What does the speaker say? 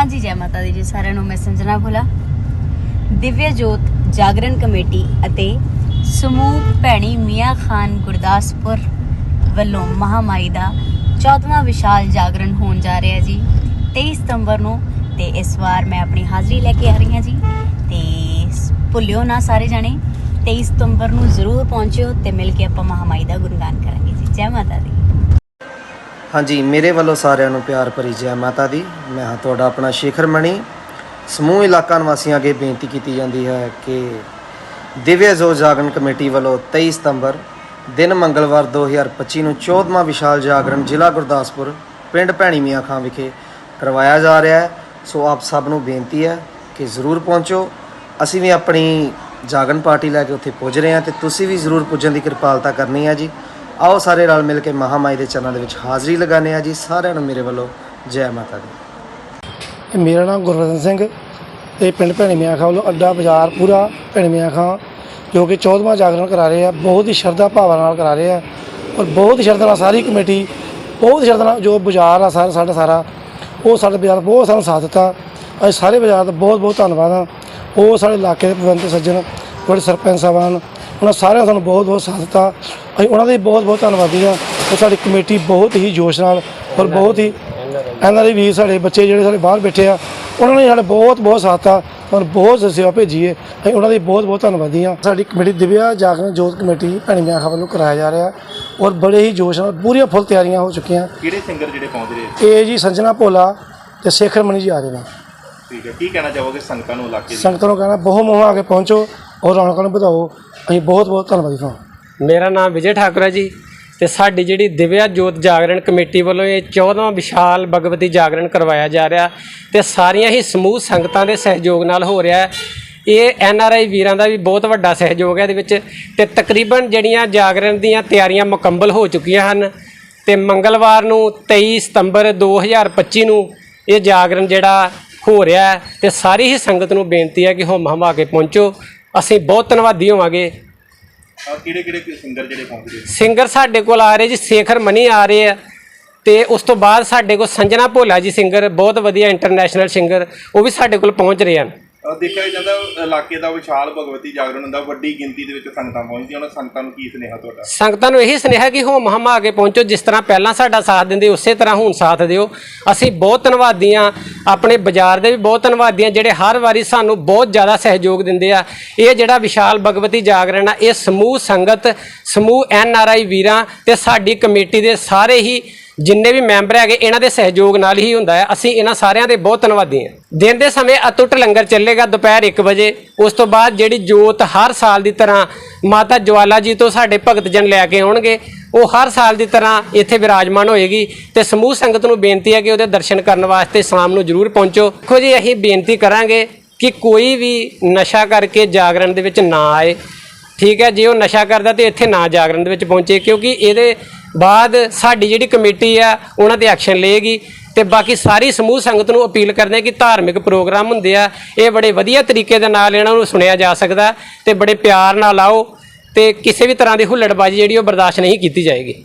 ਹਾਂਜੀ ਜੈ ਮਾਤਾ ਦੀ ਜੀ, ਸਾਰਿਆਂ ਨੂੰ ਮੈਂ ਸੰਜਨਾ ਭੁਲਾ। ਦਿਵਯ ਜੋਤ ਜਾਗਰਣ ਕਮੇਟੀ ਅਤੇ ਸਮੂਹ ਭੈਣੀ ਮੀਆਂ ਖਾਨ ਗੁਰਦਾਸਪੁਰ ਵੱਲੋਂ ਮਹਾਮਾਈ ਦਾ 14ਵਾਂ ਵਿਸ਼ਾਲ ਜਾਗਰਣ ਹੋਣ ਜਾ ਰਿਹਾ ਜੀ। 23 ਸਤੰਬਰ ਨੂੰ ਤੇ ਇਸ ਵਾਰ ਮੈਂ ਆਪਣੀ ਹਾਜ਼ਰੀ ਲੈ ਕੇ ਆ ਰਹੀ ਹਾਂ ਜੀ। ਤੇ ਭੁੱਲਿਓ ਨਾ ਸਾਰੇ ਜਾਣੇ 23 ਸਤੰਬਰ ਨੂੰ ਜ਼ਰੂਰ ਪਹੁੰਚਿਓ ਤੇ ਮਿਲ ਕੇ ਆਪਾਂ ਮਹਾਮਾਈ ਦਾ ਗੁਣਗਾਨ ਕਰਾਂਗੇ ਜੀ। ਜੈ ਮਾਤਾ ਦੀ। ਹਾਂਜੀ, ਮੇਰੇ ਵੱਲੋਂ ਸਾਰਿਆਂ ਨੂੰ ਪਿਆਰ ਭਰੀ ਜੈ ਮਾਤਾ ਦੀ। ਮੈਂ ਹਾਂ ਤੁਹਾਡਾ ਆਪਣਾ ਸ਼ੇਖਰ ਮਣੀ। ਸਮੂਹ ਇਲਾਕਾ ਨਿਵਾਸੀਆਂ ਅੱਗੇ ਬੇਨਤੀ ਕੀਤੀ ਜਾਂਦੀ ਹੈ ਕਿ ਦਿਵਯ ਜੋ ਜਾਗਰਣ ਕਮੇਟੀ ਵੱਲੋਂ 23 ਸਤੰਬਰ ਦਿਨ ਮੰਗਲਵਾਰ 2025 ਨੂੰ 14ਵਾਂ ਵਿਸ਼ਾਲ ਜਾਗਰਣ ਜ਼ਿਲ੍ਹਾ ਗੁਰਦਾਸਪੁਰ, ਪਿੰਡ ਭੈਣੀ ਮੀਆਂ ਖਾਂ ਵਿਖੇ ਕਰਵਾਇਆ ਜਾ ਰਿਹਾ ਹੈ। ਸੋ ਆਪ ਸਭ ਨੂੰ ਬੇਨਤੀ ਹੈ ਕਿ ਜ਼ਰੂਰ ਪਹੁੰਚੋ। ਅਸੀਂ ਵੀ ਆਪਣੀ ਜਾਗਰਣ ਪਾਰਟੀ ਲੈ ਕੇ ਉੱਥੇ ਪੁੱਜ ਰਹੇ ਹਾਂ ਤੇ ਤੁਸੀਂ ਵੀ ਜ਼ਰੂਰ ਪੁੱਜਣ ਦੀ ਕਿਰਪਾਲਤਾ ਕਰਨੀ ਹੈ ਜੀ। ਆਓ ਸਾਰੇ ਰਲ ਮਿਲ ਕੇ ਮਹਾਮਾਈ ਦੇ ਚਰਨਾਂ ਦੇ ਵਿੱਚ ਹਾਜ਼ਰੀ ਲਗਾਉਂਦੇ ਹਾਂ ਜੀ, ਸਾਰਿਆਂ ਨੂੰ ਮੇਰੇ ਵੱਲੋਂ ਜੈ ਮਾਤਾ ਦੀ। ਮੇਰਾ ਨਾਮ ਗੁਰਵਰਨ ਸਿੰਘ, ਤੇ ਪਿੰਡ ਭੈਣੀ ਖਾਂ ਵੱਲੋਂ ਅੱਡਾ ਬਾਜ਼ਾਰ ਪੂਰਾ ਭੈਣੀ ਖਾਂ ਜੋ ਕਿ 14ਵਾਂ ਜਾਗਰਣ ਕਰਾ ਰਹੇ ਆ, ਬਹੁਤ ਹੀ ਸ਼ਰਧਾ ਭਾਵਨਾ ਨਾਲ ਕਰਾ ਰਹੇ ਆ ਔਰ ਬਹੁਤ ਹੀ ਸ਼ਰਧਾ ਨਾਲ ਸਾਰੀ ਕਮੇਟੀ, ਬਹੁਤ ਸ਼ਰਧਾ ਨਾਲ ਜੋ ਬਾਜ਼ਾਰ ਆ, ਸਾਰਾ ਸਾਡਾ ਸਾਰਾ, ਉਹ ਸਾਡੇ ਬਾਜ਼ਾਰ ਬਹੁਤ ਸਾਨੂੰ ਸਾਥ ਦਿੱਤਾ। ਅਸੀਂ ਸਾਰੇ ਬਾਜ਼ਾਰ ਦਾ ਬਹੁਤ ਬਹੁਤ ਧੰਨਵਾਦ ਆ ਉਹ ਸਾਡੇ ਇਲਾਕੇ ਦੇ ਪ੍ਰਬੰਧਕ ਸੱਜਣ ਜਿਹੜੇ ਸਰਪੰਚ ਸਾਹਿਬਾਨ ਉਹਨਾਂ ਸਾਰਿਆਂ ਨੇ ਸਾਨੂੰ ਬਹੁਤ ਬਹੁਤ ਸਾਥ ਦਿੱਤਾ। ਅਸੀਂ ਉਹਨਾਂ ਦੇ ਬਹੁਤ ਬਹੁਤ ਧੰਨਵਾਦੀ ਆ ਉਹ ਸਾਡੀ ਕਮੇਟੀ ਬਹੁਤ ਹੀ ਜੋਸ਼ ਨਾਲ ਔਰ ਬਹੁਤ ਹੀ ਇਹਨਾਂ ਦੇ ਵੀਰ ਸਾਡੇ ਬੱਚੇ ਜਿਹੜੇ ਸਾਡੇ ਬਾਹਰ ਬੈਠੇ ਆ ਉਹਨਾਂ ਨੇ ਸਾਡੇ ਬਹੁਤ ਬਹੁਤ ਸਾਥ ਆ ਔਰ ਬਹੁਤ ਸੇਵਾ ਭੇਜੀ ਹੈ ਅਸੀਂ ਉਹਨਾਂ ਦੀ ਬਹੁਤ ਬਹੁਤ ਧੰਨਵਾਦੀ ਆ ਸਾਡੀ ਕਮੇਟੀ ਦਿਵਿਆ ਜਾਗਰਣ ਜੋਤ ਕਮੇਟੀ ਭੈਣੀ ਮਿਆਂ ਖਾਂ ਵੱਲੋਂ ਕਰਾਇਆ ਜਾ ਰਿਹਾ ਔਰ ਬੜੇ ਹੀ ਜੋਸ਼ ਨਾਲ ਪੂਰੀਆਂ ਫੁੱਲ ਤਿਆਰੀਆਂ ਹੋ ਚੁੱਕੀਆਂ। ਕਿਹੜੇ ਸਿੰਗਰ ਜਿਹੜੇ ਪਹੁੰਚ ਰਹੇ ਇਹ ਜੀ ਸੰਜਨਾ ਭੋਲਾ ਤੇ ਸ਼ੇਖਰ ਮਣੀ ਜੀ ਆ ਰਹੇ ਨੇ। ਠੀਕ ਹੈ ਕੀ ਕਹਿਣਾ ਚਾਹੋਗੇ ਸੰਗਤਾਂ ਨੂੰ ਇਲਾਕੇ ਸੰਗਤਾਂ ਨੂੰ ਕਹਿਣਾ ਬਹੁਤ ਮੋਹ ਆ ਕੇ ਪਹੁੰਚੋ। ਔਰ ਰੌਣਕਾਂ ਨੂੰ ਵਧਾਓ। ਅਸੀਂ ਬਹੁਤ ਬਹੁਤ ਧੰਨਵਾਦੀ ਹਾਂ ਮੇਰਾ ਨਾਮ ਵਿਜੇ ਠਾਕੁਰ ਹੈ ਜੀ ਤੇ ਸਾਡੀ ਜਿਹੜੀ ਦਿਵਿਆ ਜੋਤ ਜਾਗਰਣ ਕਮੇਟੀ ਵੱਲੋਂ ਇਹ 14ਵਾਂ ਵਿਸ਼ਾਲ ਭਗਵਤੀ ਜਾਗਰਣ ਕਰਵਾਇਆ ਜਾ ਰਿਹਾ ਤੇ ਸਾਰੀਆਂ ਹੀ ਸਮੂਹ ਸੰਗਤਾਂ ਦੇ ਸਹਿਯੋਗ ਨਾਲ ਹੋ ਰਿਹਾ ਹੈ। ਇਹ ਐਨ ਆਰ ਆਈ ਵੀਰਾਂ ਦਾ ਵੀ ਬਹੁਤ ਵੱਡਾ ਸਹਿਯੋਗ ਹੈ ਇਹਦੇ ਵਿੱਚ ਤੇ ਤਕਰੀਬਨ ਜਿਹੜੀਆਂ ਜਾਗਰਣ ਦੀਆਂ ਤਿਆਰੀਆਂ ਮੁਕੰਮਲ ਹੋ ਚੁੱਕੀਆਂ ਹਨ ਤੇ ਮੰਗਲਵਾਰ ਨੂੰ 23 ਸਤੰਬਰ 2025 ਨੂੰ ਇਹ ਜਾਗਰਣ ਜਿਹੜਾ ਹੋ ਰਿਹਾ ਹੈ ਤੇ ਸਾਰੀ ਹੀ ਸੰਗਤ ਨੂੰ ਬੇਨਤੀ ਹੈ ਕਿ ਹੁਮ ਹਮਾ ਕੇ ਪਹੁੰਚੋ। ਅਸੀਂ ਬਹੁਤ ਧੰਨਵਾਦੀ ਹੋਵਾਂਗੇ। ਕਿਹੜੇ ਕਿਹੜੇ ਸਿੰਗਰ ਜਿਹੜੇ ਪਹੁੰਚ ਰਹੇ ਸਿੰਗਰ ਸਾਡੇ ਕੋਲ ਆ ਰਹੇ ਜੀ ਸ਼ੇਖਰ ਮਨੀ ਆ ਰਹੇ ਆ। ਤੇ ਉਸ ਤੋਂ ਬਾਅਦ ਸਾਡੇ ਕੋਲ ਸੰਜਨਾ ਭੋਲਾ ਜੀ ਸਿੰਗਰ ਬਹੁਤ ਵਧੀਆ ਇੰਟਰਨੈਸ਼ਨਲ ਸਿੰਗਰ ਉਹ ਵੀ ਸਾਡੇ ਕੋਲ ਪਹੁੰਚ ਰਹੇ ਹਨ। ਦੇਖਿਆ ਜਾਂਦਾ ਇਲਾਕੇ ਦਾ ਵਿਸ਼ਾਲ ਭਗਵਤੀ ਜਾਗਰਣ ਹੁੰਦਾ, ਵੱਡੀ ਗਿਣਤੀ ਦੇ ਵਿੱਚ ਸੰਗਤਾਂ ਪਹੁੰਚਦੀਆਂ ਉਹਨਾਂ ਸੰਗਤਾਂ ਨੂੰ ਕੀ ਸੁਨੇਹਾ ਤੁਹਾਡਾ? ਸੰਗਤਾਂ ਨੂੰ ਇਹੀ ਸੁਨੇਹਾ ਕਿ ਹੋਮ ਹਮਾ ਕੇ ਪਹੁੰਚੋ, ਜਿਸ ਤਰ੍ਹਾਂ ਪਹਿਲਾਂ ਸਾਡਾ ਸਾਥ ਦਿੰਦੇ, ਉਸੇ ਤਰ੍ਹਾਂ ਹੁਣ ਸਾਥ ਦਿਓ। ਅਸੀਂ ਬਹੁਤ ਧੰਨਵਾਦੀ ਹਾਂ ਆਪਣੇ ਬਾਜ਼ਾਰ ਦੇ ਵੀ ਬਹੁਤ ਧੰਨਵਾਦੀ ਹਾਂ ਜਿਹੜੇ ਹਰ ਵਾਰੀ ਸਾਨੂੰ ਬਹੁਤ ਜ਼ਿਆਦਾ ਸਹਿਯੋਗ ਦਿੰਦੇ ਆ। ਇਹ ਜਿਹੜਾ ਵਿਸ਼ਾਲ ਭਗਵਤੀ ਜਾਗਰਣ ਆ, ਇਹ ਸਮੂਹ ਸੰਗਤ, ਸਮੂਹ ਐਨ ਆਰ ਆਈ ਵੀਰਾਂ ਤੇ ਸਾਡੀ ਕਮੇਟੀ ਦੇ ਸਾਰੇ ਹੀ ਜਿੰਨੇ ਵੀ ਮੈਂਬਰ ਹੈਗੇ, ਇਹਨਾਂ ਦੇ ਸਹਿਯੋਗ ਨਾਲ ਹੀ ਹੁੰਦਾ ਹੈ। ਅਸੀਂ ਇਹਨਾਂ ਸਾਰਿਆਂ ਦੇ ਬਹੁਤ ਧੰਨਵਾਦੀ ਹਾਂ। ਦਿਨ ਦੇ ਸਮੇਂ ਅਤੁੱਟ ਲੰਗਰ ਚੱਲੇਗਾ, ਦੁਪਹਿਰ 1 ਵਜੇ। ਉਸ ਤੋਂ ਬਾਅਦ ਜਿਹੜੀ ਜੋਤ ਹਰ ਸਾਲ ਦੀ ਤਰ੍ਹਾਂ ਮਾਤਾ ਜਵਾਲਾ ਜੀ ਤੋਂ ਸਾਡੇ ਭਗਤ ਜਨ ਲੈ ਕੇ ਆਉਣਗੇ, ਉਹ ਹਰ ਸਾਲ ਦੀ ਤਰ੍ਹਾਂ ਇੱਥੇ ਵਿਰਾਜਮਾਨ ਹੋਏਗੀ ਤੇ ਸਮੂਹ ਸੰਗਤ ਨੂੰ ਬੇਨਤੀ ਹੈ ਕਿ ਉਹਦੇ ਦਰਸ਼ਨ ਕਰਨ ਵਾਸਤੇ ਸ਼ਾਮ ਨੂੰ ਜ਼ਰੂਰ ਪਹੁੰਚੋ। ਦੇਖੋ ਜੀ, ਅਸੀਂ ਬੇਨਤੀ ਕਰਾਂਗੇ ਕਿ ਕੋਈ ਵੀ ਨਸ਼ਾ ਕਰਕੇ ਜਾਗਰਣ ਦੇ ਵਿੱਚ ਨਾ ਆਏ। ਠੀਕ ਹੈ, ਜੇ ਉਹ ਨਸ਼ਾ ਕਰਦਾ ਤੇ ਇੱਥੇ ਨਾ ਜਾਗਰਣ ਦੇ ਵਿੱਚ ਪਹੁੰਚੇ, ਕਿਉਂਕਿ ਇਹਦੇ ਬਾਅਦ ਸਾਡੀ ਜਿਹੜੀ ਕਮੇਟੀ ਆ, ਉਹਨਾਂ ਤੇ ਐਕਸ਼ਨ ਲਏਗੀ ਤੇ ਬਾਕੀ ਸਾਰੀ ਸਮੂਹ ਸੰਗਤ ਨੂੰ ਅਪੀਲ ਕਰਦੇ ਹਾਂ ਕਿ ਧਾਰਮਿਕ ਪ੍ਰੋਗਰਾਮ ਹੁੰਦੇ ਆ, ਇਹ ਬੜੇ ਵਧੀਆ ਤਰੀਕੇ ਦੇ ਨਾਲ ਇਹਨਾਂ ਨੂੰ ਸੁਣਿਆ ਜਾ ਸਕਦਾ ਤੇ ਬੜੇ ਪਿਆਰ ਨਾਲ ਆਓ ਤੇ ਕਿਸੇ ਵੀ ਤਰ੍ਹਾਂ ਦੀ ਹੁੱਲੜਬਾਜ਼ੀ ਜਿਹੜੀ ਉਹ ਬਰਦਾਸ਼ਤ ਨਹੀਂ ਕੀਤੀ ਜਾਏਗੀ।